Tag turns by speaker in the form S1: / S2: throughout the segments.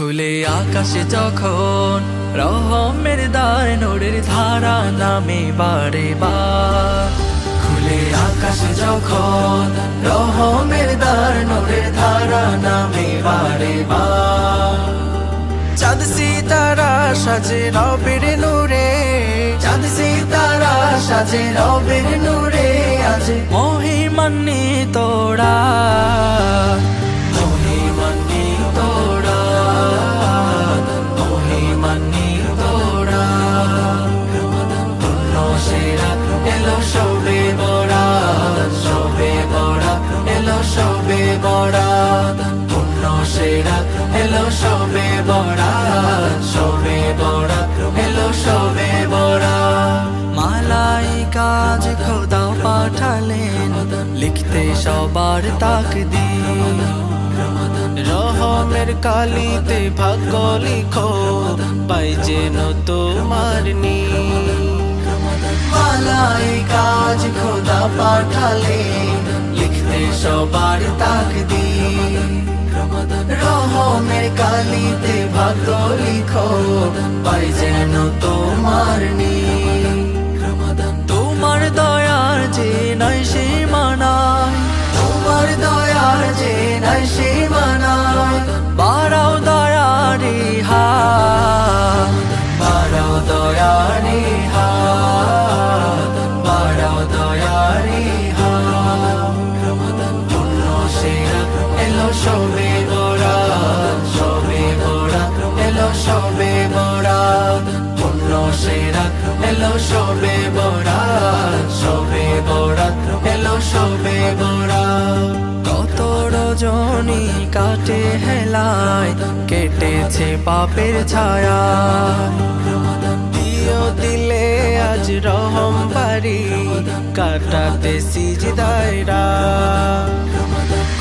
S1: খুলে আকাশে যখন রহমের দ্বার নোরের ধারা নামে বারে বার। খুলে আকাশে যখন রহমের দ্বার নোরের ধারা নামে বারে বার। চাঁদ সিতারা সাজে রবের নূরে, চাঁদ সিতারা সাজে রবের নূরে, আজ মহিমান্নি তোরা এলো সবে বড়া সবে বড়া এলো সবে বড়া পূর্ণ সেরা। এলো সবে বড়া সবে বড়া এলো সবে মালাই কাজ খোদা পাঠালেন, লিখতে সবার তাক রহমের কালিতে ভাগ্য লিখো, পাই যেন তোমার নি মালাই কাজ খোদা পাঠালে লিখতে সবার তাক রহমের কালিতে ভাগ্য লিখো, পাই যেন তোমার নি তোমার দয়ার যে নাই সীমানায়, তোমার দয়ার যে নাই সীমানায় বাড়াও দয়ারি হা পূর্ণ, সেরা এলো সবে বড়া সবে বড়া এলো সবে বড়া পূর্ণ, সেরা এলো সবে বড়া সবে বড়া এলো সবে বড়া কত রজনী কাটে হেলায়, কেটেছে পাপের ছায়া। দিও দিলে রহম পারি কাটাতে সিজদায়রা।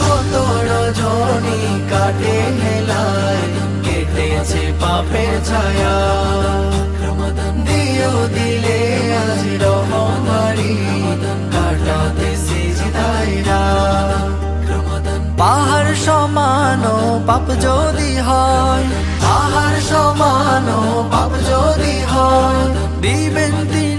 S1: কত রজনী কাটে হেলায়, কেটেছে পাপের ছায়া। দিও দিলে আজ রহম পারি কাটাতে সিজদায়রা। পাহাড় সমান পাপ যদি হয়, পাহাড় সমান পাপ যদি হয়, দিবেন তিনি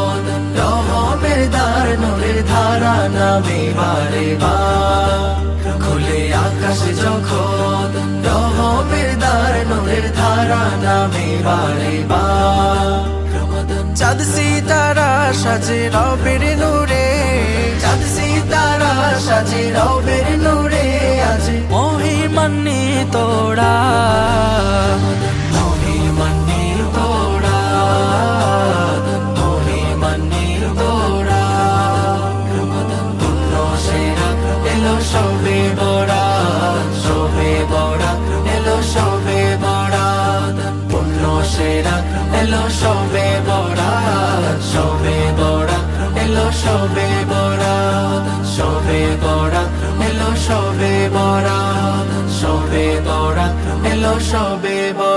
S1: ধারা নামে বারে বার। খুলে আকাশে যখন রহমের দ্বার, নূরের ধারা নামে বারে বার। চাঁদ সিতারা সাজে রবের নূরে, চাঁদ সিতারা সাজে রবের নূরে, আজ মহিমান্নি তোরা সবে বড়া সবে বড়া এলো সবে বড়া পূর্ণ সেরা, এলো সবে বড়া সবে বড়া এলো সবে বড়া সবে বড়া এলো সবে বড়া সবে বড়া এলো সবে বড়া